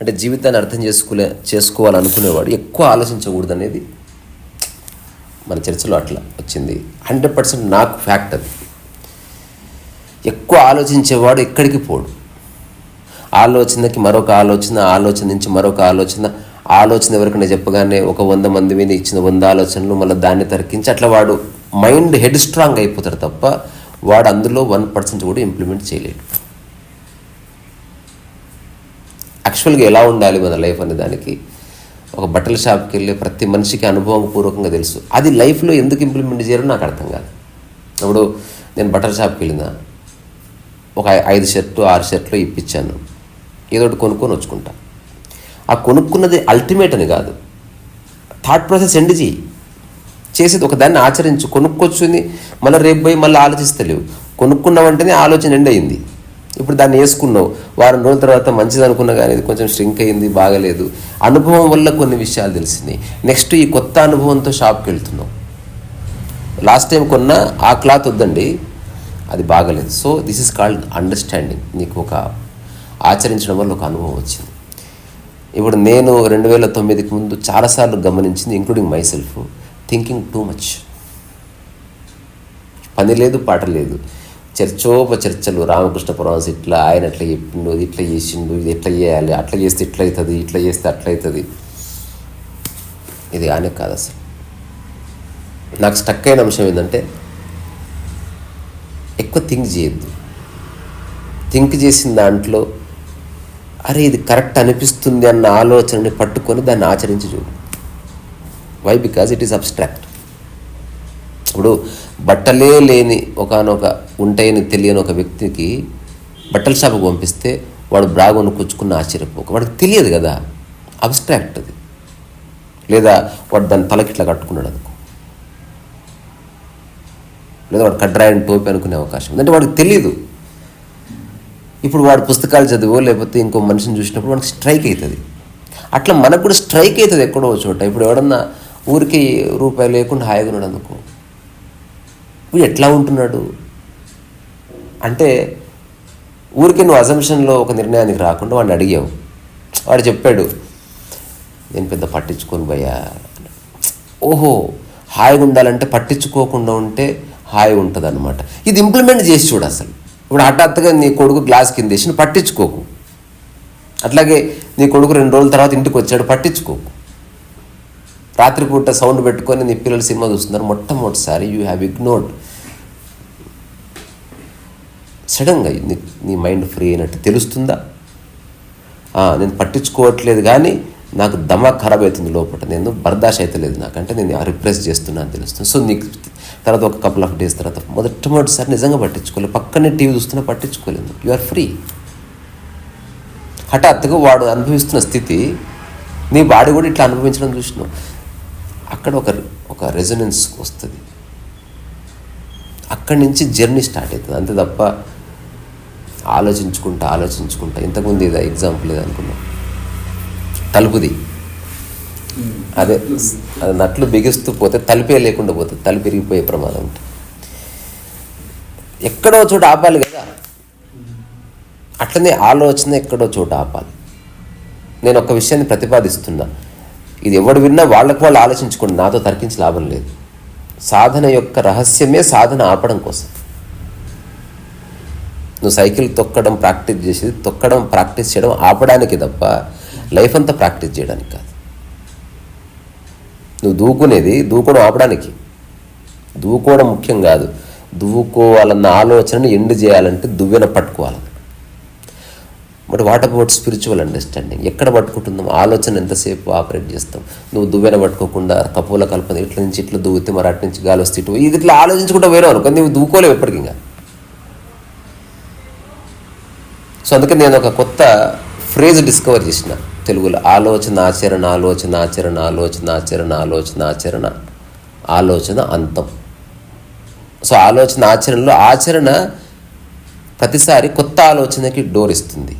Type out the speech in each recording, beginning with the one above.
అంటే జీవితాన్ని అర్థం చేసుకోలే చేసుకోవాలనుకునేవాడు ఎక్కువ ఆలోచించకూడదు అనేది మన చర్చలో అట్లా వచ్చింది. హండ్రెడ్ పర్సెంట్ నాకు ఫ్యాక్ట్ అది. ఎక్కువ ఆలోచించేవాడు ఎక్కడికి పోడు. ఆలోచనకి మరొక ఆలోచన ఆలోచన నుంచి మరొక ఆలోచన ఆలోచన ఎవరికైనా చెప్పగానే ఒక వంద మంది మీద ఇచ్చిన వంద ఆలోచనలు మళ్ళీ దాన్ని తరికించి అట్లా వాడు మైండ్ హెడ్ స్ట్రాంగ్ అయిపోతాడు తప్ప వాడు అందులో వన్ పర్సెంట్ కూడా ఇంప్లిమెంట్ చేయలేడు. యాక్చువల్గా ఎలా ఉండాలి మన లైఫ్ అనే దానికి ఒక బట్టల షాప్కి వెళ్ళి ప్రతి మనిషికి అనుభవపూర్వకంగా తెలుసు. అది లైఫ్లో ఎందుకు ఇంప్లిమెంట్ చేయాలో నాకు అర్థం కాదు. ఇప్పుడు నేను బట్టల షాప్కి వెళ్ళినా ఒక ఐదు షర్టు ఆరు షర్ట్లు ఇప్పించాను. ఏదో ఒకటి కొనుక్కొని వచ్చుకుంటా. ఆ కొనుక్కున్నది అల్టిమేట్ అని కాదు. థాట్ ప్రాసెస్ ఎండ్ చేయి. చేసేది ఒక దాన్ని ఆచరించు. కొనుక్కొచ్చుని మళ్ళీ రేపు పోయి మళ్ళీ ఆలోచిస్తలేవు. కొనుక్కున్న వెంటనే ఆలోచన ఎండ్ అయింది. ఇప్పుడు దాన్ని వేసుకున్నావు వారం రోజుల తర్వాత మంచిది అనుకున్నా కానీ ఇది కొంచెం స్ట్రింక్ అయింది బాగలేదు. అనుభవం వల్ల కొన్ని విషయాలు తెలిసినాయి. నెక్స్ట్ ఈ కొత్త అనుభవంతో షాప్కి వెళ్తున్నావు లాస్ట్ టైం కొన్న ఆ క్లాత్ వద్దండి అది బాగలేదు. So this is called understanding నీకు ఒక ఆచరించడం వల్ల ఒక అనుభవం వచ్చింది. ఇప్పుడు నేను రెండు వేల తొమ్మిదికి ముందు చాలాసార్లు గమనించింది including myself thinking too much పని లేదు పాట లేదు. చర్చోప చర్చలు రామకృష్ణ పరమహంస ఇట్లా ఆయన అట్లా చెప్పిండు ఇది ఇట్లా చేసిండు ఇది ఎట్లా చేయాలి అట్లా చేస్తే ఇట్లా అవుతుంది ఇట్లా చేస్తే అట్లా అవుతుంది ఇది కానీ కాదు అసలు. నాకు స్టక్ అయిన అంశం ఏంటంటే ఎక్కువ థింక్ చేయొద్దు. థింక్ చేసిన దాంట్లో అరే ఇది కరెక్ట్ అనిపిస్తుంది అన్న ఆలోచనని పట్టుకొని దాన్ని ఆచరించి చూడు. Why because it is abstract ఇప్పుడు బట్టలే లేని ఒకనొక ఉంటాయని తెలియని ఒక వ్యక్తికి బట్టల షాపుకి పంపిస్తే వాడు బ్రాగోను కూర్చుకున్న ఆశ్చర్యపోక వాడికి తెలియదు కదా. అబ్స్ట్రాక్ట్ అది. లేదా వాడు దాని తలకి ఇట్లా కట్టుకున్నాడు అనుకో. లేదా వాడు కడ్రాయని టోపీ అనుకునే అవకాశం ఉంది. అంటే వాడికి తెలియదు ఇప్పుడు వాడు పుస్తకాలు చదివో లేకపోతే ఇంకో మనిషిని చూసినప్పుడు మనకి స్ట్రైక్ అవుతుంది అట్లా మనకు కూడా స్ట్రైక్ అవుతుంది ఎక్కడో చోట. ఇప్పుడు ఎవడన్నా ఊరికి రూపాయి లేకుండా హాయిగా ఉన్నాడు అనుకో. వీడు ఎట్లా ఉంటున్నాడు? అంటే ఊరికి నువ్వు అజంషన్లో ఒక నిర్ణయానికి రాకుండా వాడిని అడిగావు. వాడు చెప్పాడు నేను పెద్ద పట్టించుకొని పోయా ఓహో హాయిగా ఉండాలంటే పట్టించుకోకుండా ఉంటే హాయి ఉంటుంది అనమాట ఇది ఇంప్లిమెంట్ చేసి చూడు అసలు. ఇప్పుడు హఠాత్తుగా నీ కొడుకు గ్లాస్ కింద వేసి పట్టించుకోకు. అట్లాగే నీ కొడుకు రెండు రోజుల తర్వాత ఇంటికి వచ్చాడు పట్టించుకోకు. రాత్రిపూట సౌండ్ పెట్టుకొని నీ పిల్లలు సినిమా చూస్తున్నారు మొట్టమొదటిసారి యూ హ్యావ్ ఇగ్నోర్డ్ సడన్గా నీ నీ మైండ్ ఫ్రీ అయినట్టు తెలుస్తుందా? నేను పట్టించుకోవట్లేదు కానీ నాకు దమా ఖరాబ్ అవుతుంది లోపల. నేను బర్దాష్ అవుతలేదు నాకంటే నేను రిప్రెస్ చేస్తున్నాను తెలుస్తుంది. సో నీకు తర్వాత ఒక కపుల్ ఆఫ్ డేస్ తర్వాత మొదటిమొదటిసారి నిజంగా పట్టించుకోలేదు. పక్కనే టీవీ చూస్తున్నా పట్టించుకోలేదు. యు ఆర్ ఫ్రీ హఠాత్తుగా వాడు అనుభవిస్తున్న స్థితి నీ బాడీ కూడా ఇట్లా అనుభవించడం చూసినావు. అక్కడ ఒక ఒక రెజనెన్స్ వస్తుంది. అక్కడి నుంచి జర్నీ స్టార్ట్ అవుతుంది. అంతే తప్ప ఆలోచించుకుంటా ఆలోచించుకుంటా. ఇంతకుముందు ఏదో ఎగ్జాంపుల్ ఏదో అనుకున్నాం. తలుపుది. అదే అది నట్లు బిగిస్తూ పోతే తలుపే లేకుండా పోతుంది. తలుపు విరిగిపోయే ప్రమాదం ఉంటుంది. ఎక్కడో చోట ఆపాలి కదా. అట్లనే ఆలోచన ఎక్కడో చోట ఆపాలి. నేను ఒక విషయాన్ని ప్రతిపాదిస్తున్నా. ఇది ఎవడు విన్నా వాళ్ళకు వాళ్ళు ఆలోచించుకోండి. నాతో తర్కించి లాభం లేదు. సాధన యొక్క రహస్యమే సాధన ఆపడం కోసం. నువ్వు సైకిల్ తొక్కడం ప్రాక్టీస్ చేసేది తొక్కడం ప్రాక్టీస్ చేయడం ఆపడానికి తప్ప లైఫ్ అంతా ప్రాక్టీస్ చేయడానికి కాదు. నువ్వు దూకునేది దూకడం ఆపడానికి. దూకోవడం ముఖ్యం కాదు. దూకోవాలన్న ఆలోచనని ఎండు చేయాలంటే దువ్వెన పట్టుకోవాలి. But what about spiritual understanding? ఎక్కడ పట్టుకుంటుందాం ఆలోచన ఎంతసేపు ఆపరేట్ చేస్తాం? నువ్వు దువ్వెన పట్టుకోకుండా కపూల కల్పన ఇట్ల నుంచి ఇట్లా దువ్వుతే మరి అటు నుంచి గాలి వస్తే ఇటు ఇది ఇట్లా ఆలోచించుకుంటా పోయినావు అనుకో నువ్వు దూకోలేవు ఎప్పటికి ఇంకా. సో అందుకే నేను ఒక కొత్త ఫ్రేజ్ డిస్కవర్ చేసిన తెలుగులో. ఆలోచన ఆచరణ ఆలోచన ఆచరణ ఆలోచన ఆచరణ ఆలోచన ఆచరణ ఆలోచన అంతం. సో ఆలోచన ఆచరణలో ఆచరణ ప్రతిసారి కొత్త ఆలోచనకి డోర్ ఇస్తుంది.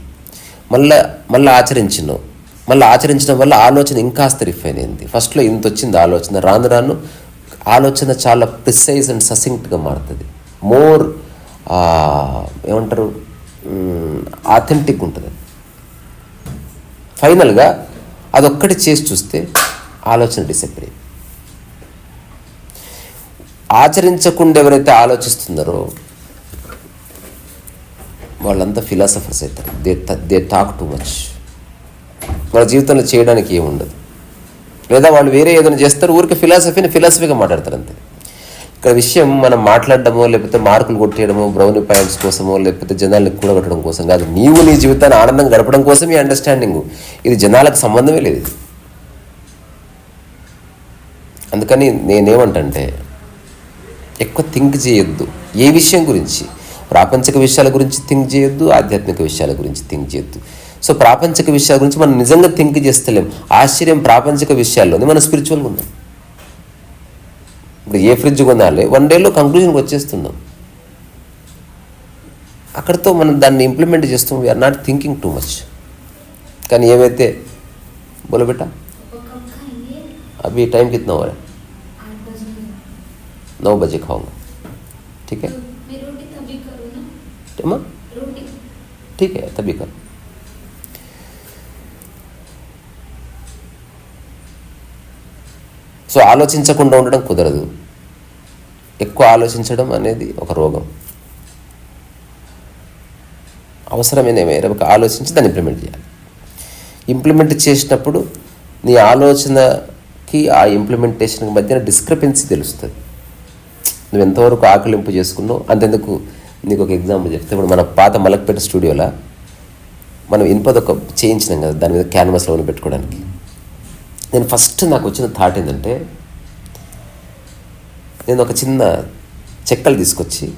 మళ్ళీ మళ్ళీ ఆచరించినావు మళ్ళీ ఆచరించడం వల్ల ఆలోచన ఇంకాస్త రిఫైన్ అయింది. ఫస్ట్లో ఇంత వచ్చింది ఆలోచన రాను రాను ఆలోచన చాలా ప్రిసైజ్ అండ్ ససింక్ట్గా మారుతుంది. మోర్ ఏమంటారు? ఆథెంటిక్ ఉంటుంది. ఫైనల్గా అదొక్కటి చేసి చూస్తే ఆలోచన డిసిప్లిన్ ఆచరించకుండా ఎవరైతే ఆలోచిస్తున్నారో వాళ్ళంతా ఫిలాసఫర్స్ అవుతారు. They they talk too much వాళ్ళ జీవితంలో చేయడానికి ఏముండదు. లేదా వాళ్ళు వేరే ఏదైనా చేస్తారు ఊరికి ఫిలాసఫీని ఫిలాసఫీగా మాట్లాడతారు అంతే. ఇక్కడ విషయం మనం మాట్లాడడమో లేకపోతే మార్కులు కొట్టేయడమో బ్రౌనీ పాయింట్స్ కోసమో లేకపోతే జనాల్ని కూడగట్టడం కోసం కాదు. నీవు నీ జీవితాన్ని ఆనందంగా గడపడం కోసం ఈ అండర్స్టాండింగ్ ఇది జనాలకు సంబంధమే లేదు అందుకని నేనేమంటంటే ఎక్కువ థింక్ చేయొద్దు. ఏ విషయం గురించి? ప్రాపంచిక విషయాల గురించి థింక్ చేయొద్దు ఆధ్యాత్మిక విషయాల గురించి థింక్ చేయొద్దు. సో ప్రాపంచిక విషయాల గురించి మనం నిజంగా థింక్ చేస్తలేం. ఆశ్చర్యం ప్రాపంచిక విషయాల్లోనే మనం స్పిరిచువల్గా ఉన్నాం. ఇప్పుడు ఏ ఫ్రిడ్జ్ కొనాలి వన్ డేలో కంక్లూజన్కి వచ్చేస్తున్నాం అక్కడితో మనం దాన్ని ఇంప్లిమెంట్ చేస్తాం we are not thinking too much కానీ ఏమైతే बोलो बेटा वो कब खाएंगे अभी टाइम कितना हो रहा है आठ बजे नौ बजे खाऊंगा ठीक है तो मैं रोटी तभी करूँ ना अम्मा रोटी ठीक है तभी कर సో ఆలోచించకుండా ఉండడం కుదరదు. ఎక్కువ ఆలోచించడం అనేది ఒక రోగం. అవసరమైన మేరకు ఆలోచించి దాన్ని ఇంప్లిమెంట్ చేయాలి. ఇంప్లిమెంట్ చేసినప్పుడు నీ ఆలోచనకి ఆ ఇంప్లిమెంటేషన్కి మధ్యన డిస్క్రిపెన్సీ తెలుస్తుంది. నువ్వు ఎంతవరకు ఆకలింపు చేసుకున్నావు అంతెందుకు నీకు ఒక ఎగ్జాంపుల్ చెప్తే. ఇప్పుడు మన పాత మలక్పేట స్టూడియోలో మనం ఇన్పద ఒక చేయించినాం కదా దాని మీద క్యాన్వాస్లో పెట్టుకోవడానికి. నేను ఫస్ట్ నాకు వచ్చిన థాట్ ఏంటంటే నేను ఒక చిన్న చెక్కలు తీసుకొచ్చి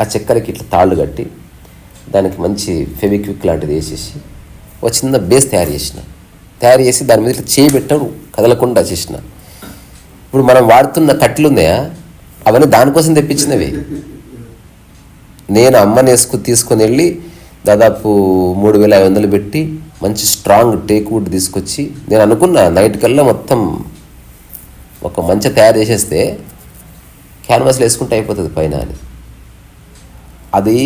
ఆ చెక్కలకి ఇట్లా తాళ్ళు కట్టి దానికి మంచి ఫెవిక్విక్ లాంటిది వేసేసి ఒక చిన్న బేస్ తయారు చేసిన. తయారు చేసి దాని మీద ఇట్లా చేయి పెట్టాను కదలకుండా చేసిన. ఇప్పుడు మనం వాడుతున్న కట్టెలు ఉన్నాయా? అవన్నీ దానికోసం తెప్పించినవి. నేను అమ్మని వేసుకు తీసుకొని వెళ్ళి దాదాపు మూడు వేల ఐదు వందలు పెట్టి మంచి స్ట్రాంగ్ టేక్ వుడ్ తీసుకొచ్చి నేను అనుకున్నా నైట్ కల్లా మొత్తం ఒక మంచి తయారు చేసేస్తే క్యాన్వాస్లో వేసుకుంటే అయిపోతుంది పైన అని అది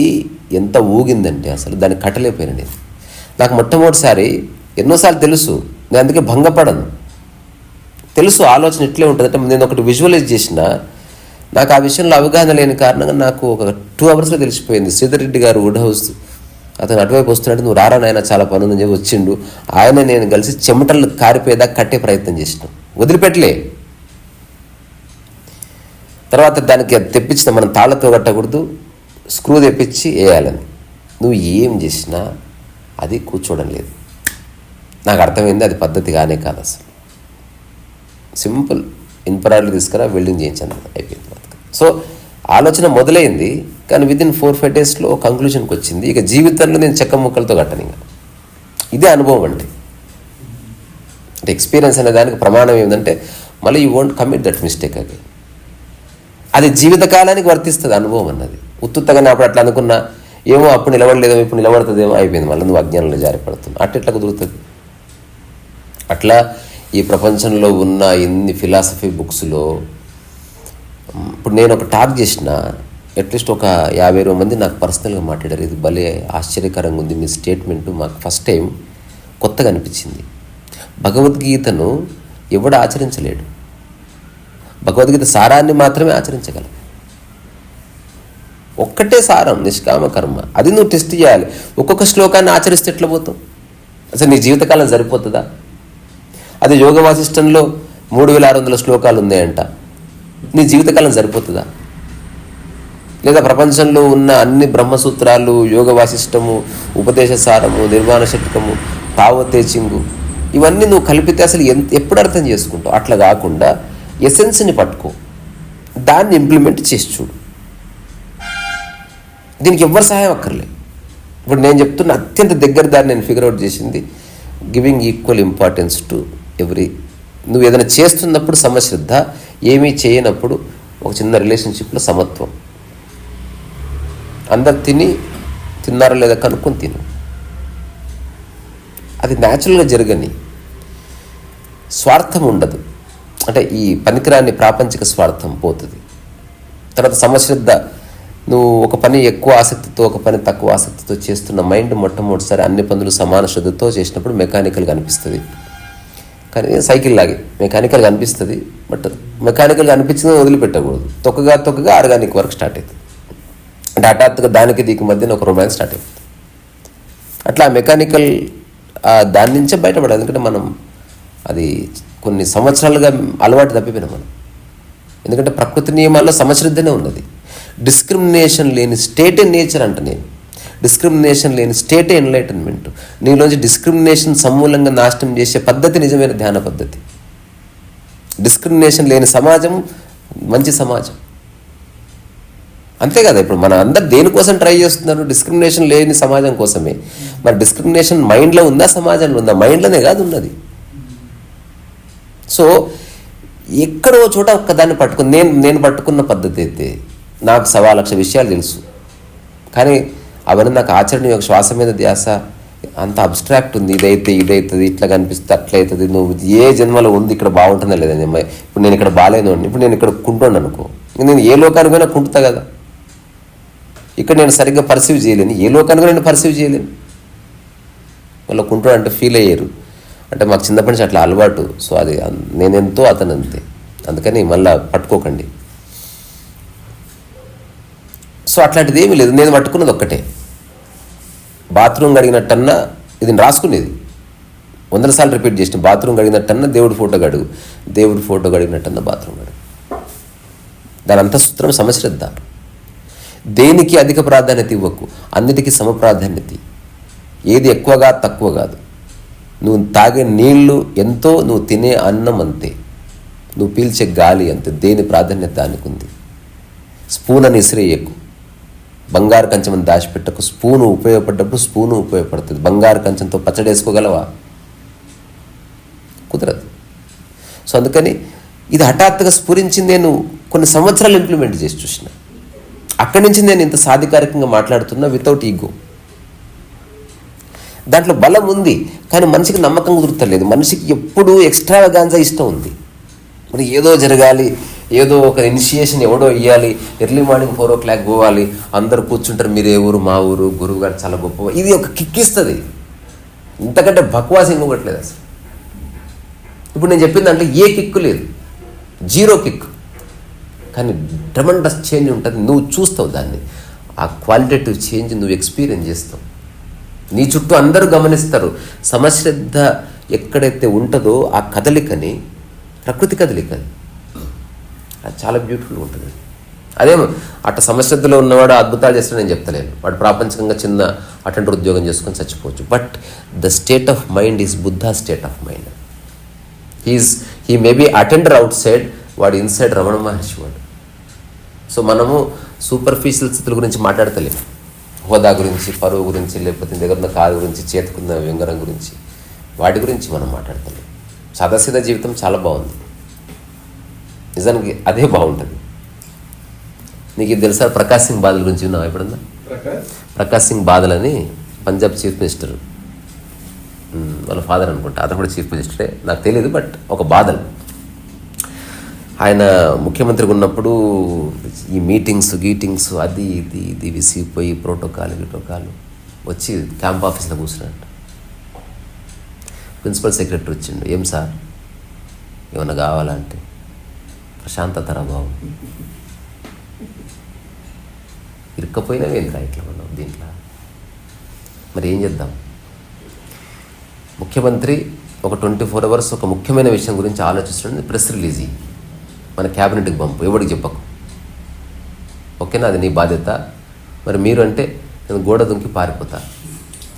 ఎంత ఊగిందంటే అసలు దాన్ని కట్టలేకపోయినా నేను. నాకు మొట్టమొదటిసారి ఎన్నోసార్లు తెలుసు నేను అందుకే భంగపడను. తెలుసు ఆలోచన ఇట్లే ఉంటుంది అంటే నేను ఒకటి విజువలైజ్ చేసిన నాకు ఆ విషయంలో అవగాహన లేని కారణంగా నాకు ఒక టూ అవర్స్లో తెలిసిపోయింది. శ్రీధర్ రెడ్డి గారు వుడ్ హౌస్ అతను అటువైపు వస్తున్నాడు నువ్వు రారా నాయన చాలా పనులు చెప్పి వచ్చిండు. ఆయన నేను కలిసి చెమటలు కారిపోయేదాకా కట్టే ప్రయత్నం చేసిన. వదిలిపెట్టలే. తర్వాత దానికి అది తెప్పించిన మనం తాళ్ళతో కట్టకూడదు స్క్రూ తెప్పించి వేయాలని. నువ్వు ఏం చేసినా అది కూర్చోవడం లేదు. నాకు అర్థమైంది అది పద్ధతి కానే కాదు అసలు. సింపుల్ ఇన్పరాడ్లు తీసుకురా వెల్డింగ్ చేయించాను అయిపోయింది. సో ఆలోచన మొదలైంది. కానీ విత్ ఇన్ ఫోర్ ఫైవ్ డేస్లో కంక్లూషన్కి వచ్చింది. ఇక జీవితంలో నేను చెక్క ముక్కలతో కట్టను ఇంకా. ఇదే అనుభవం అంటే అంటే ఎక్స్పీరియన్స్ అనే దానికి ప్రమాణం ఏంటంటే మళ్ళీ you won't commit that mistake అది అది జీవితకాలానికి వర్తిస్తుంది అనుభవం అన్నది. ఉత్తుత్తగా అప్పుడు అట్లా అనుకున్నా ఏమో అప్పుడు నిలబడలేదేమో ఇప్పుడు నిలబడుతుందేమో అయిపోయింది. మళ్ళీ నువ్వు అజ్ఞానంలో జారిపడుతుంది అట్ట ఎట్లా కుదురుతుంది? అట్లా ఈ ప్రపంచంలో ఉన్న ఇన్ని ఫిలాసఫీ బుక్స్లో ఇప్పుడు నేను ఒక టాక్ చేసిన అట్లీస్ట్ ఒక యాభై ఇరవై మంది నాకు పర్సనల్గా మాట్లాడారు. ఇది భలే ఆశ్చర్యకరంగా ఉంది. మీ స్టేట్మెంట్ మాకు ఫస్ట్ టైం కొత్తగా అనిపించింది. భగవద్గీతను ఎవడు ఆచరించలేడు. భగవద్గీత సారాన్ని మాత్రమే ఆచరించగలం. ఒక్కటే సారం నిష్కామ కర్మ. అది నువ్వు టెస్ట్ చేయాలి. ఒక్కొక్క శ్లోకాన్ని ఆచరిస్తే ఎట్లా పోతావు? అసలు నీ జీవితకాలం సరిపోతుందా? అది యోగ వాసిష్టంలో మూడు వేల ఆరు వందల శ్లోకాలు ఉన్నాయంట. నీ జీవితకాలం సరిపోతుందా? లేదా ప్రపంచంలో ఉన్న అన్ని బ్రహ్మసూత్రాలు యోగ వాసిష్టము ఉపదేశ సారము నిర్మాణ శతకము తావో తేచింగు ఇవన్నీ నువ్వు కలిపితే అసలు ఎంత ఎప్పుడు అర్థం చేసుకుంటావు? అట్లా కాకుండా ఎసెన్స్ని పట్టుకో. దాన్ని ఇంప్లిమెంట్ చేసి చూడు. దీనికి ఎవ్వరు సహాయం అక్కర్లే ఇప్పుడు నేను చెప్తున్న అత్యంత దగ్గర దాన్ని నేను ఫిగర్ అవుట్ చేసింది giving equal importance to every నువ్వు ఏదైనా చేస్తున్నప్పుడు సమశ్రద్ధ ఏమీ చేయనప్పుడు ఒక చిన్న రిలేషన్షిప్లో సమత్వం. అందరు తిని తిన్నారో లేదా కనుక్కొని తిను. అది న్యాచురల్గా జరగని స్వార్థం ఉండదు. అంటే ఈ పనికిరాని ప్రాపంచిక స్వార్థం పోతుంది. తర్వాత సమశ్రద్ధ నువ్వు ఒక పని ఎక్కువ ఆసక్తితో ఒక పని తక్కువ ఆసక్తితో చేస్తున్న మైండ్ మొట్టమొదటిసారి అన్ని పనులు సమాన శ్రద్ధతో చేసినప్పుడు మెకానికల్గా అనిపిస్తుంది. కానీ సైకిల్ లాగే మెకానికల్గా అనిపిస్తుంది బట్ మెకానికల్గా అనిపించింది వదిలిపెట్టకూడదు. తొక్కగా తొక్కగా ఆర్గానిక్ వర్క్ స్టార్ట్ అవుతుంది అంటే హఠాత్తుగా దానికి దీనికి మధ్యన ఒక రొమాన్స్ స్టార్ట్ అయింది. అట్లా మెకానికల్ దాని నుంచే బయటపడాలి. ఎందుకంటే మనం అది కొన్ని సంవత్సరాలుగా అలవాటు తప్పిపోయినాం మనం. ఎందుకంటే ప్రకృతి నియమాల్లో సమశ్రద్ధనే ఉన్నది. డిస్క్రిమినేషన్ లేని స్టేటే నేచర్ అంట నేను. డిస్క్రిమినేషన్ లేని స్టేటే ఎన్లైటన్మెంట్ నీలోంచి డిస్క్రిమినేషన్ సమూలంగా నాశనం చేసే పద్ధతి నిజమైన ధ్యాన పద్ధతి. డిస్క్రిమినేషన్ లేని సమాజం మంచి సమాజం. అంతే కదా ఇప్పుడు మన అందరు దేనికోసం ట్రై చేస్తున్నారు? డిస్క్రిమినేషన్ లేని సమాజం కోసమే. మరి డిస్క్రిమినేషన్ మైండ్లో ఉందా సమాజంలో ఉందా? మైండ్లోనే కాదు ఉన్నది. సో ఎక్కడో చోట ఒక్కదాన్ని పట్టుకుని నేను నేను పట్టుకున్న పద్ధతి అయితే నాకు సవా లక్ష విషయాలు తెలుసు. కానీ అవన్నీ నాకు ఆచరణ యొక్క శ్వాస మీద ధ్యాస అంత అబ్స్ట్రాక్ట్ ఉంది. ఇదైతే ఇదైతుంది ఇట్లా కనిపిస్తుంది అట్లయితుంది నువ్వు ఏ జన్మలో ఉంది ఇక్కడ బాగుంటుందా లేదని ఇప్పుడు నేను ఇక్కడ బాగాలేను ఇప్పుడు నేను ఇక్కడ కుంటున్నాను అనుకో నేను ఏ లోకానికైనా కుంటుతా కదా. ఇక్కడ నేను సరిగ్గా పర్సీవ్ చేయలేను. ఏ లోకానికి నేను పర్సీవ్ చేయలేను. వాళ్ళ కుంటుడు అంటే ఫీల్ అయ్యారు. అంటే మాకు చిన్నప్పటి నుంచి అట్లా అలవాటు. సో అది నేను నేనెంతో అతను అంతే. అందుకని మళ్ళా పట్టుకోకండి. సో అట్లాంటిది ఏమీ లేదు. నేను పట్టుకున్నది ఒక్కటే. బాత్రూమ్ కడిగినట్టన్నా ఇది రాసుకునేది. వందల సార్లు రిపీట్ చేసిన బాత్రూమ్ కడిగినట్టన్నా దేవుడి ఫోటో గడుగు దేవుడి ఫోటో గడిగినట్టన్నా బాత్రూమ్ గడుగు దాని అంత సూత్రం సమశ్రద్ధ. దేనికి అధిక ప్రాధాన్యత ఇవ్వకు? అన్నిటికీ సమ ప్రాధాన్యత ఏది ఎక్కువగా తక్కువ కాదు. నువ్వు తాగే నీళ్ళు ఎంతో నువ్వు తినే అన్నం అంతే. నువ్వు పీల్చే గాలి అంతే. దేని ప్రాధాన్యత దానికి స్పూన్ అని ఇసిరేయకు బంగారు కంచం దాచిపెట్టకు. స్పూను ఉపయోగపడ్డప్పుడు స్పూను ఉపయోగపడుతుంది. బంగారు కంచంతో పచ్చడి వేసుకోగలవా? కుదరదు. సో అందుకని ఇది హఠాత్తుగా స్ఫురించి నేను కొన్ని సంవత్సరాలు ఇంప్లిమెంట్ చేసి చూసినా. అక్కడి నుంచి నేను ఇంత సాధికారికంగా మాట్లాడుతున్నా వితౌట్ ఈగో దాంట్లో బలం ఉంది కానీ మనిషికి నమ్మకం కుదురుతలేదు. మనిషికి ఎప్పుడూ ఎక్స్ట్రాగాన్జా ఇష్టం ఉంది. మరి ఏదో జరగాలి ఏదో ఒక ఇనిషియేషన్ ఎవడో ఇవ్వాలి early morning four o'clock పోవాలి అందరు కూర్చుంటారు మీరు ఏ ఊరు మా ఊరు గురువు గారు చాలా గొప్ప ఇది ఒక కిక్ ఇస్తుంది. ఇంతకంటే బక్వాస్ ఇంకొకట్లేదు అసలు. ఇప్పుడు నేను చెప్పిన దాంట్లో ఏ కిక్కు లేదు. జీరో కిక్ కానీ ట్రమండస్ చేంజ్ ఉంటుంది. నువ్వు చూస్తావు దాన్ని. ఆ క్వాలిటేటివ్ చేంజ్ నువ్వు ఎక్స్పీరియన్స్ చేస్తావు. నీ చుట్టూ అందరూ గమనిస్తారు. సమశ్రద్ధ ఎక్కడైతే ఉంటుందో ఆ కదలికని ప్రకృతి కదలిక అది అది చాలా బ్యూటిఫుల్గా ఉంటుంది. అదే అట్ట సమశ్రద్ధలో ఉన్నవాడు అద్భుతాలు చేస్తాడు నేను చెప్తలేను. వాడు ప్రాపంచికంగా చిన్న అటెండర్ ఉద్యోగం చేసుకొని చచ్చిపోవచ్చు. But the state of mind is Buddha state of mind he's he maybe attender outside వాడు ఇన్సైడ్ రమణ మహర్షి వాడు. సో మనము సూపర్ఫిషియల్ స్థితుల గురించి మాట్లాడతలేము. హోదా గురించి పరువు గురించి లేకపోతే దగ్గర ఉన్న కారు గురించి చేతుకున్న వ్యంగరం గురించి వాటి గురించి మనం మాట్లాడతలేము. సదాసీదా జీవితం చాలా బాగుంది. నిజానికి అదే బాగుంటుంది. నీకు ఇది తెలుసా? ప్రకాశ్ సింగ్ బాదల్ గురించి విన్నావా ఎప్పుడన్నా? ప్రకాష్? ప్రకాశ్ సింగ్ బాదల్ అని పంజాబ్ చీఫ్ మినిస్టర్ వాళ్ళ ఫాదర్ అనుకుంటా. అతను కూడా చీఫ్ మినిస్టరే. నాకు తెలియదు బట్ ఒక బాదల్ ఆయన ముఖ్యమంత్రిగా ఉన్నప్పుడు ఈ మీటింగ్స్ గీటింగ్స్ అది ఇది ఇది విసిగిపోయి ప్రోటోకాల్ గిటోకాల్ వచ్చి క్యాంప్ ఆఫీస్లో కూర్చున్నాడు ప్రిన్సిపల్ సెక్రటరీ వచ్చిండు. ఏం సార్? ఏమన్నా కావాలంటే ప్రశాంతత బాబు. ఇరుక్కపోయినా ఏంద్రా ఇట్లా మనం దీంట్లో? మరి ఏం చేద్దాం? ముఖ్యమంత్రి ఒక ట్వంటీ ఫోర్ అవర్స్ ఒక ముఖ్యమైన విషయం గురించి ఆలోచిస్తుండే ప్రెస్ రిలీజ్ మన క్యాబినెట్కి పంపు ఎవరికి చెప్పకు. ఓకేనా? అది నీ బాధ్యత. మరి మీరు అంటే నేను గోడ దుంకి పారిపోతా.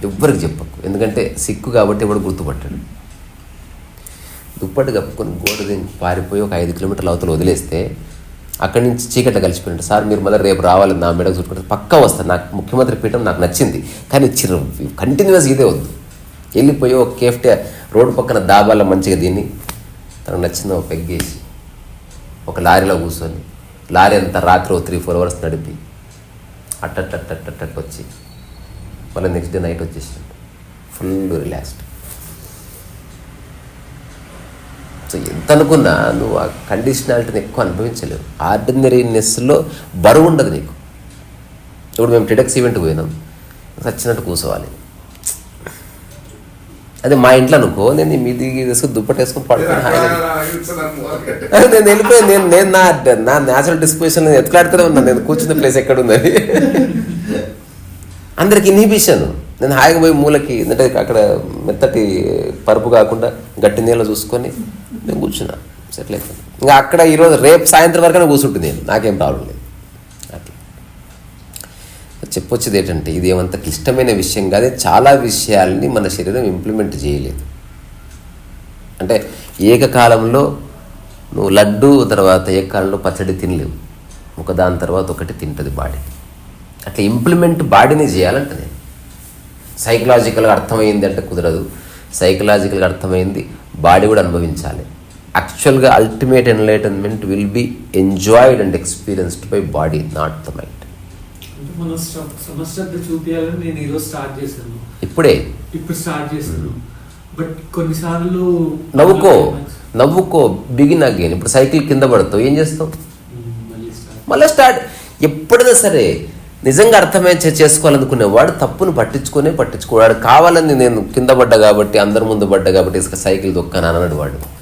ఎవ్వరికి చెప్పకు. ఎందుకంటే సిక్కు కాబట్టి ఎవడు గుర్తుపట్టాడు. దుప్పటి కప్పుకొని గోడ దుంకి పారిపోయి ఒక ఐదు కిలోమీటర్ల అవతల వదిలేస్తే అక్కడి నుంచి చీకట్లో కలిసిపోయినట్టు. సార్ మీరు మళ్ళీ రేపు రావాలి నా మెడకు చుట్టుకుంటే పక్కా వస్తాను నాకు ముఖ్యమంత్రి పీఠం నాకు నచ్చింది. కానీ చిరు కంటిన్యూస్ ఇదే వద్దు. వెళ్ళిపోయి ఒక కేఫ్టే రోడ్డు పక్కన దాబాలో మంచిగా తిని తనకు నచ్చిన ఒక పెగ్గేసి. ఒక లారీలో కూర్చొని లారీ అంతా రాత్రి ఓ త్రీ ఫోర్ అవర్స్ నడిపి అట్టట్టట్టట్టట్ట వచ్చి మళ్ళీ నెక్స్ట్ డే నైట్ వచ్చేసినట్టు ఫుల్ రిలాక్స్డ్ సో ఎంత అనుకున్నా నువ్వు ఆ కండిషనాలిటీని ఎక్కువ అనుభవించలేవు. ఆర్డినరీనెస్లో బరువు ఉండదు నీకు. ఇప్పుడు మేము టెడెక్స్ ఈవెంట్కి పోయినాం. సచ్చినట్టు కూర్చోవాలి. అదే మా ఇంట్లో అనుకో నేను మీ దిగి వేసుకుని దుప్పటి వేసుకుని పడుకుని హాయిగా అదే నేను వెళ్ళిపోయి నేను నేను నా నా న్యాచురల్ డిస్పోజిషన్ ఎత్తులాడుతూనే ఉన్నాను నేను కూర్చున్న ప్లేస్ ఎక్కడ ఉందని అందరికి ఇన్హిబిషన్ నేను హాయిగా పోయి మూలకి అంటే అక్కడ మెత్తటి పరుపు కాకుండా గట్టి నీళ్ళు చూసుకొని నేను కూర్చున్నా. సెటిల్ అయిపోయింది. ఇంకా అక్కడ ఈరోజు రేపు సాయంత్రం వరకు కూర్చుంటుంది నేను నాకేం ప్రాబ్లం లేదు. చెప్పొచ్చేది ఏంటంటే ఇది ఏమంత క్లిష్టమైన విషయం కాదే చాలా విషయాల్ని మన శరీరం ఇంప్లిమెంట్ చేయలేదు. అంటే ఏకకాలంలో నువ్వు లడ్డు తర్వాత ఏకకాలంలో పచ్చడి తినలేవు. ఒక దాని తర్వాత ఒకటి తింటుంది బాడీ. అట్లా ఇంప్లిమెంట్ బాడీని చేయాలంట నేను సైకలాజికల్గా అర్థమైంది అంటే కుదరదు. సైకలాజికల్గా అర్థమైంది బాడీ కూడా అనుభవించాలి. యాక్చువల్గా ultimate enlightenment will be enjoyed and experienced by body not the mind మనం శ్ర- సమశ్రద్ధ చూపించాలని నేను ఈరోజు స్టార్ట్ చేశాను. ఇప్పుడే? ఇప్పుడు స్టార్ట్ చేశాను. బట్ కొన్నిసార్లు నవ్వుకో నవ్వుకో బిగిన్ అగైన్. ఇప్పుడు సైకిల్ కింద పడతావు ఏం చేస్తావు? మళ్ళీ స్టార్ట్. ఎప్పుడైనా సరే నిజంగా అర్థమై చే- చేసుకోవాలనుకునేవాడు తప్పును పట్టించుకునే పట్టించుకోవాడు కావాలని నేను కింద పడ్డా కాబట్టి అందరి ముందు పడ్డా కాబట్టి ఇసుక సైకిల్ తొక్కాను అన్నాడు వాడు.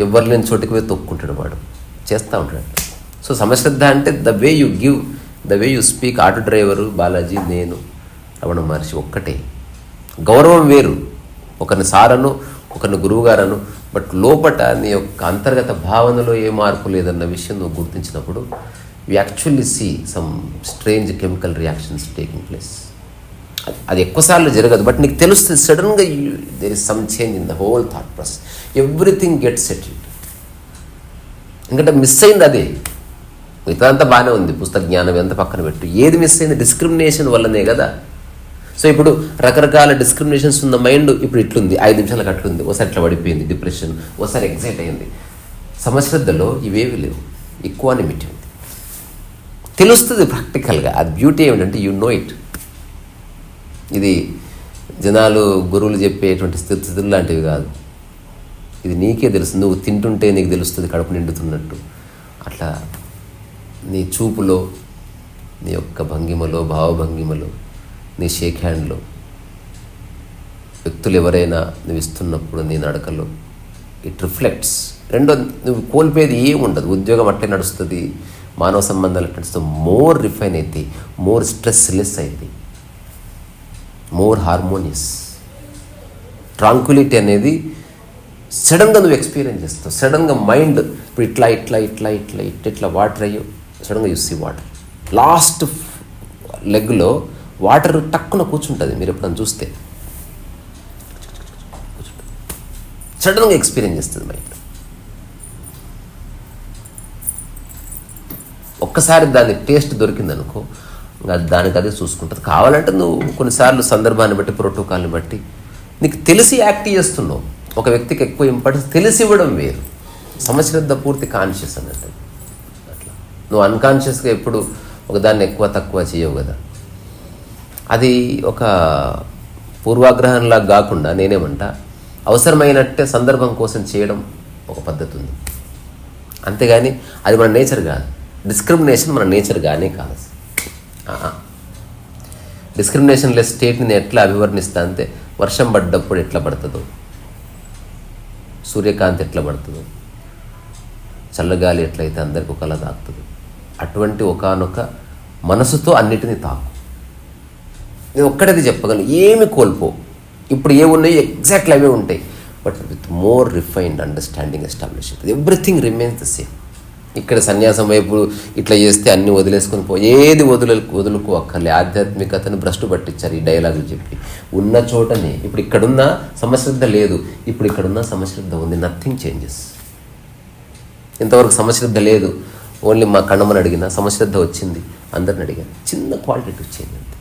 ఎవరు లేని చోటుకి పోయి తొక్కుంటాడు వాడు. చేస్తూ ఉంటాడు. సో సమశ్రద్ధ అంటే the way you give. The way you speak auto driver Balaji నేను రమణ మహర్షి ఒక్కటే. గౌరవం వేరు. ఒకరిని సారను ఒకరిని గురువుగారను బట్ లోపట నీ యొక్క అంతర్గత భావనలో ఏ మార్పు లేదన్న విషయం నువ్వు గుర్తించినప్పుడు you actually see some strange chemical reactions taking place అది ఎక్కువసార్లు జరగదు. బట్ నీకు తెలుస్తుంది సడన్గా there is some change in the whole thought process everything get settled ఎందుకంటే మిస్ అయింది అదే. ఇదంతా బాగానే ఉంది. పుస్తక జ్ఞానం ఎంత పక్కన పెట్టు. ఏది మిస్ అయింది డిస్క్రిమినేషన్ వల్లనే కదా. సో ఇప్పుడు రకరకాల డిస్క్రిమినేషన్స్ ఉన్న మైండ్ ఇప్పుడు ఇట్లుంది. ఐదు నిమిషాలకు అట్లుంది. ఒకసారి ఇట్లా పడిపోయింది. డిప్రెషన్ ఒకసారి ఎగ్జైట్ అయింది. సమశ్రద్ధలో ఇవేవి లేవు. ఈక్వానిమిటీ ఉంది. తెలుస్తుంది ప్రాక్టికల్గా అది బ్యూటీ ఏమిటంటే యు నో ఇట్ ఇది జనాలు గురువులు చెప్పేటువంటి స్థితులు లాంటివి కాదు. ఇది నీకే తెలుస్తుంది నువ్వు తింటుంటే నీకు తెలుస్తుంది కడుపు నిండుతున్నట్టు. అట్లా నీ చూపులో నీ యొక్క భంగిమలో భావభంగిమలో నీ షేక్ హ్యాండ్లో వ్యక్తులు ఎవరైనా నువ్వు ఇస్తున్నప్పుడు నీ నడకలో ఇట్ రిఫ్లెక్ట్స్. రెండో నువ్వు కోల్పోయేది ఏముండదు. ఉద్యోగం అట్లే నడుస్తుంది మానవ సంబంధాలు అట్లా నడుస్తుంది. మోర్ రిఫైన్ అవుతాయి మోర్ స్ట్రెస్ లెస్ అవుతాయి మోర్ హార్మోనియస్. ట్రాంక్యులిటీ అనేది సడన్గా నువ్వు ఎక్స్పీరియన్స్ చేస్తావు. సడన్గా మైండ్ ఇప్పుడు ఇట్లా ఇట్లా ఇట్లా ఇట్లా ఇట్లా ఇట్లా వాటర్ అయ్యో సడన్గా యూ సీ వాటర్ లాస్ట్ లెగ్లో వాటర్ టక్కున కూర్చుంటుంది మీరు ఎప్పుడైనా చూస్తే. సడన్గా ఎక్స్పీరియన్స్ చేస్తుంది మైండ్ ఒక్కసారి దాని టేస్ట్ దొరికిందనుకో ఇంకా దానికి అదే చూసుకుంటుంది. కావాలంటే నువ్వు కొన్నిసార్లు సందర్భాన్ని బట్టి ప్రోటోకాల్ని బట్టి నీకు తెలిసి యాక్ట్ చేస్తున్నావు. ఒక వ్యక్తికి ఎక్కువ ఇంపార్టెన్స్ తెలిసి ఇవ్వడం వేరు. సమశ్రద్ధ పూర్తి కాన్షియస్ అన్నట్టు. నువ్వు అన్కాన్షియస్గా ఎప్పుడు ఒక దాన్ని ఎక్కువ తక్కువ చేయవు కదా. అది ఒక పూర్వాగ్రహంలా కాకుండా నేనేమంటా అవసరమైనట్టే సందర్భం కోసం చేయడం ఒక పద్ధతి ఉంది అంతేగాని అది మన నేచర్ కాదు. డిస్క్రిమినేషన్ మన నేచర్ కానే కాదు డిస్క్రిమినేషన్ లెస్ స్టేట్ని ఎట్లా అభివర్ణిస్తా అంటే వర్షం పడ్డప్పుడు ఎట్లా పడుతుందో సూర్యకాంతి ఎట్లా పడుతుందో చల్లగాలి ఎట్లయితే అందరికి ఒకలా తాకుతుంది. అటువంటి ఒకనొక మనసుతో అన్నిటినీ తాకు. నేను ఒక్కటది చెప్పగలను ఏమి కోల్పో. ఇప్పుడు ఏ ఉన్నాయి ఎగ్జాక్ట్లీ అవే ఉంటాయి. But with more refined understanding establish everything remains the same. ఇక్కడ సన్యాసం వైపు ఇట్లా చేస్తే అన్ని వదిలేసుకొని పో ఏది వదులు వదులుకో అక్కర్లే ఆధ్యాత్మికతను భ్రష్టు పట్టించారు ఈ డైలాగులు చెప్పి. ఉన్న చోటనే ఇప్పుడు ఇక్కడున్న సమశ్రద్ధ లేదు. ఇప్పుడు ఇక్కడున్న సమశ్రద్ధ ఉంది. నథింగ్ చేంజెస్ ఇంతవరకు సమశ్రద్ధ లేదు. ఓన్లీ మా కణమని అడిగిన సమశ్రద్ధ వచ్చింది. అందరిని అడిగాను. చిన్న క్వాలిటీ వచ్చింది అంతే.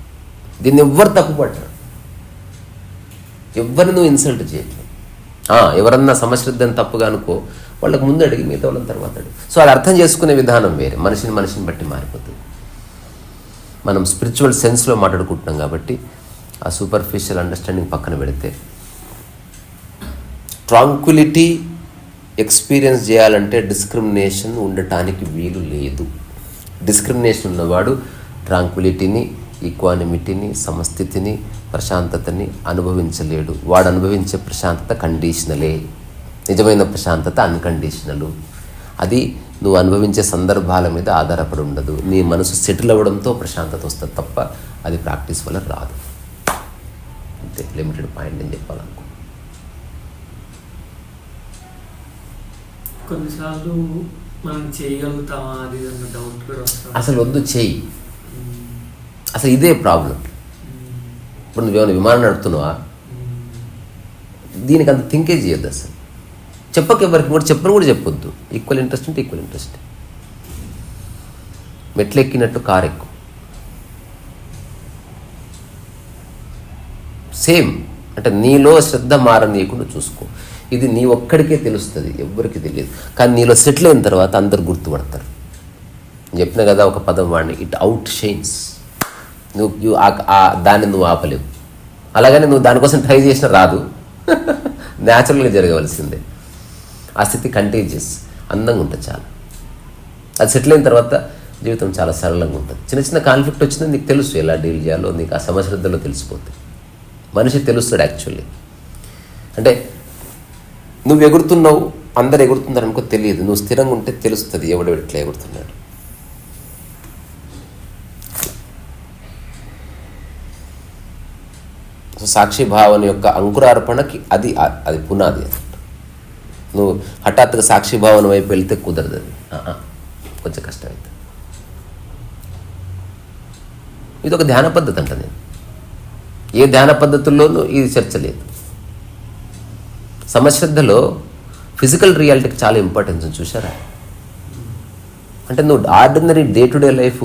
దీన్ని ఎవ్వరు తప్పుపట్టరు ఎవరిని నువ్వు ఇన్సల్ట్ చేయట్లేదు ఎవరన్నా సమశ్రద్ధని తప్పుగా అనుకో వాళ్ళకి ముందు అడిగి మిగతా వాళ్ళని తర్వాత అడిగి. సో అది అర్థం చేసుకునే విధానం వేరే. మనిషిని మనిషిని బట్టి మారిపోతుంది. మనం స్పిరిచువల్ సెన్స్లో మాట్లాడుకుంటున్నాం కాబట్టి ఆ సూపర్ఫిషియల్ అండర్స్టాండింగ్ పక్కన పెడితే ట్రాంక్విలిటీ ఎక్స్పీరియన్స్ చేయాలంటే డిస్క్రిమినేషన్ ఉండటానికి వీలు లేదు. డిస్క్రిమినేషన్ ఉన్నవాడు ట్రాంక్విలిటీని ఈక్వానిమిటీని సమస్థితిని ప్రశాంతతని అనుభవించలేడు. వాడు అనుభవించే ప్రశాంతత కండిషనలే. నిజమైన ప్రశాంతత అన్కండిషనలు. అది నువ్వు అనుభవించే సందర్భాల మీద ఆధారపడి ఉండదు. నీ మనసు సెటిల్ అవ్వడంతో ప్రశాంతత వస్తుంది తప్ప అది ప్రాక్టీస్ వల్ల రాదు. అంతే. లిమిటెడ్ పాయింట్ అని చెప్పాలనుకో కొన్నిసార్లు మనం చేయగలుగుతామా? అది అన్న డౌట్ కూడా వస్తుంది? అసలు వద్దు చేయి అసలు ఇదే ప్రాబ్లం ఇప్పుడు నువ్వేమైనా విమానం నడుపుతున్నావా? దీనికి అంత థింకే చేయొద్దు అసలు. చెప్పక ఎవరికి కూడా చెప్పను కూడా చెప్పొద్దు. ఈక్వల్ ఇంట్రెస్ట్ అంటే ఈక్వల్ ఇంట్రెస్ట్ మెట్లు ఎక్కినట్టు కారు ఎక్కు సేమ్ అంటే నీలో శ్రద్ధ మారనీయకుండా చూసుకో. ఇది నీ ఒక్కడికే తెలుస్తుంది ఎవ్వరికి తెలియదు. కానీ నీలో సెటిల్ అయిన తర్వాత అందరు గుర్తుపడతారు. చెప్పిన కదా ఒక పదం వాడిని ఇట్ అవుట్ షైన్స్ నువ్వు ఆ- దాన్ని నువ్వు ఆపలేవు. అలాగనే నువ్వు దానికోసం ట్రై చేసినా రాదు. న్యాచురల్గా జరగవలసిందే. ఆ స్థితి కంటేజియస్ అందంగా ఉంటుంది చాలా. అది సెటిల్ అయిన తర్వాత జీవితం చాలా సరళంగా ఉంటుంది. చిన్న చిన్న కాన్ఫ్లిక్ట్ వచ్చింది నీకు తెలుసు ఎలా డీల్ చేయాలో నీకు ఆ సమశ్రద్ధలో తెలిసిపోతుంది మనిషి తెలుస్తాడు యాక్చువల్లీ అంటే నువ్వు ఎగురుతున్నావు అందరు ఎగురుతున్నారు అనుకో తెలియదు. నువ్వు స్థిరంగా ఉంటే తెలుస్తుంది ఎవడు ఎట్లా ఎగురుతున్నాడు. సో సాక్షి భావన యొక్క అంకురార్పణకి అది అది పునాది నువ్వు హఠాత్తుగా సాక్షి భావన వైపు వెళ్తే కుదరదు అది. కొంచెం కష్టమైంది ఇది ఒక ధ్యాన పద్ధతి అంట నేను ఏ ధ్యాన పద్ధతుల్లోనూ ఇది చర్చ లేదు. సమశ్రద్ధలో ఫిజికల్ రియాలిటీకి చాలా ఇంపార్టెన్స్ చూసారా అంటే నువ్వు ordinary day to day life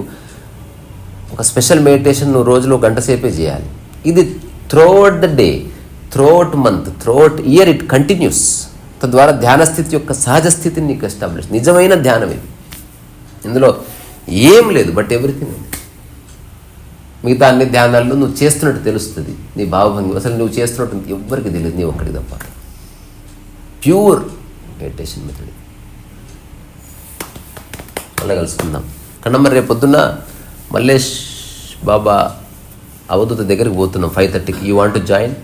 ఒక స్పెషల్ మెడిటేషన్ నువ్వు రోజులో గంట సేపే చేయాలి. ఇది throughout the day throughout month throughout year it continues. తద్వారా ధ్యాన స్థితి యొక్క సహజ స్థితిని నీకు ఎస్టాబ్లిష్. నిజమైన ధ్యానం ఇది. ఇందులో ఏం లేదు బట్ ఎవ్రీథింగ్ ఉంది. మిగతా అన్ని ధ్యానాల్లో నువ్వు చేస్తున్నట్టు తెలుస్తుంది. నీ భావభంగి అసలు నువ్వు చేస్తున్నట్టు ఎవ్వరికి తెలియదు నీ ఒక్కడికి తప్ప. ప్యూర్ మెడిటేషన్ మెథడ్ మళ్ళీ కలుసుకుందాం. కన్నా మరి రేపు పొద్దున్న మల్లేష్ బాబా అవధూత దగ్గరికి పోతున్నాం ఫైవ్ థర్టీకి యూ వాంట్ జాయిన్